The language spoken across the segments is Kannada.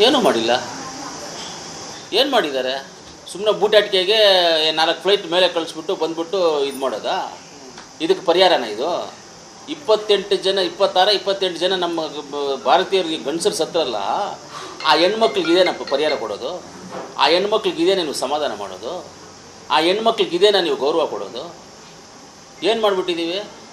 ಏನೂ ಮಾಡಿಲ್ಲ. ಏನು ಮಾಡಿದ್ದಾರೆ? ಸುಮ್ಮನೆ ಬೂಟಾಟಿಕೆಗೆ ನಾಲ್ಕು ಫ್ಲೈಟ್ ಮೇಲೆ ಕಳಿಸ್ಬಿಟ್ಟು ಬಂದ್ಬಿಟ್ಟು ಇದು ಮಾಡೋದಾ? ಇದಕ್ಕೆ ಪರಿಹಾರನ ಇದು? ಇಪ್ಪತ್ತೆಂಟು ಜನ, ಇಪ್ಪತ್ತಾರ, ಇಪ್ಪತ್ತೆಂಟು ಜನ ನಮ್ಮ ಭಾರತೀಯರಿಗೆ ಗಂಡಸರು ಸತ್ತರಲ್ಲ ಆ ಹೆಣ್ಮಕ್ಳಿಗೆ ಇದೇನಪ್ಪ ಪರಿಹಾರ ಕೊಡೋದು? ಆ ಹೆಣ್ಮಕ್ಳಿಗೆ ಇದೇ ನೀವು ಸಮಾಧಾನ ಮಾಡೋದು? ಆ ಹೆಣ್ಮಕ್ಳಿಗೆ ಇದೇನ ನೀವು ಗೌರವ ಕೊಡೋದು? ಏನು ಮಾಡಿಬಿಟ್ಟಿದ್ದೀವಿ?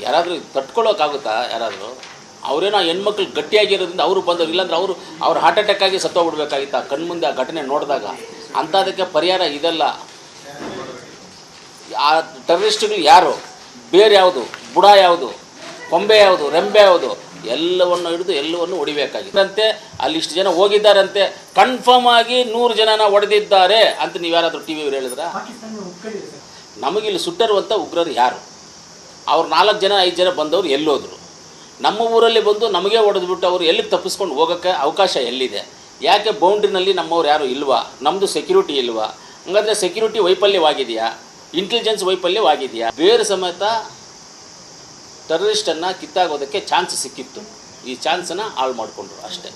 ಯಾರಾದರೂ ತಟ್ಕೊಳ್ಳೋಕ್ಕಾಗುತ್ತಾ ಯಾರಾದರೂ? ಅವರೇನೋ ಹೆಣ್ಮಕ್ಳು ಗಟ್ಟಿಯಾಗಿರೋದ್ರಿಂದ ಅವರು ಬಂದವರು. ಇಲ್ಲಾಂದ್ರೆ ಅವರು, ಅವ್ರು ಹಾರ್ಟ್ ಅಟ್ಯಾಕ್ ಆಗಿ ಸತ್ತೋಗ್ಬಿಡ್ಬೇಕಾಗಿತ್ತು ಆ ಕಣ್ಮುಂದೆ ಆ ಘಟನೆ ನೋಡಿದಾಗ. ಅಂಥದಕ್ಕೆ ಪರಿಹಾರ ಇದಲ್ಲ. ಆ ಟೆರರಿಸ್ಟ್ಗಳು ಯಾರು? ಬೇರೆ ಯಾವುದು? ಬುಡ ಯಾವುದು? ಕೊಂಬೆ ಯಾವುದು? ರೆಂಬೆ ಯಾವುದು? ಎಲ್ಲವನ್ನು ಹಿಡಿದು ಎಲ್ಲವನ್ನು ಹೊಡಿಬೇಕಾಗಿತ್ತಂತೆ ಅಲ್ಲಿ ಇಷ್ಟು ಜನ ಹೋಗಿದ್ದಾರಂತೆ. ಕನ್ಫರ್ಮ್ ಆಗಿ ನೂರು ಜನನ ಹೊಡೆದಿದ್ದಾರೆ ಅಂತ ನೀವು ಯಾರಾದರೂ ಟಿ ವಿಯವ್ರು ಹೇಳಿದ್ರ? ನಮಗಿಲ್ಲಿ ಸುಟ್ಟರುವಂಥ ಉಗ್ರರು ಯಾರು? ಅವ್ರು ನಾಲ್ಕು ಜನ, ಐದು ಜನ ಬಂದವರು ಎಲ್ಲೋದ್ರು. ನಮ್ಮ ಊರಲ್ಲಿ ಬಂದು ನಮಗೆ ಹೊಡೆದ್ಬಿಟ್ಟು ಅವರು ಎಲ್ಲಿ ತಪ್ಪಿಸ್ಕೊಂಡು ಹೋಗೋಕ್ಕೆ ಅವಕಾಶ ಎಲ್ಲಿದೆ? ಯಾಕೆ ಬೌಂಡ್ರಿನಲ್ಲಿ ನಮ್ಮವ್ರು ಯಾರು ಇಲ್ವಾ? ನಮ್ಮದು ಸೆಕ್ಯೂರಿಟಿ ಇಲ್ವಾ? ಹಂಗಾದರೆ ಸೆಕ್ಯೂರಿಟಿ ವೈಫಲ್ಯವಾಗಿದೆಯಾ? ಇಂಟೆಲಿಜೆನ್ಸ್ ವೈಫಲ್ಯವಾಗಿದೆಯಾ? ಬೇರೆ ಸಮೇತ ಟೆರರಿಸ್ಟನ್ನು ಕಿತ್ತಾಗೋದಕ್ಕೆ ಚಾನ್ಸ್ ಸಿಕ್ಕಿತ್ತು. ಈ ಚಾನ್ಸನ್ನು ಹಾಳು ಮಾಡಿಕೊಂಡ್ರು ಅಷ್ಟೇ.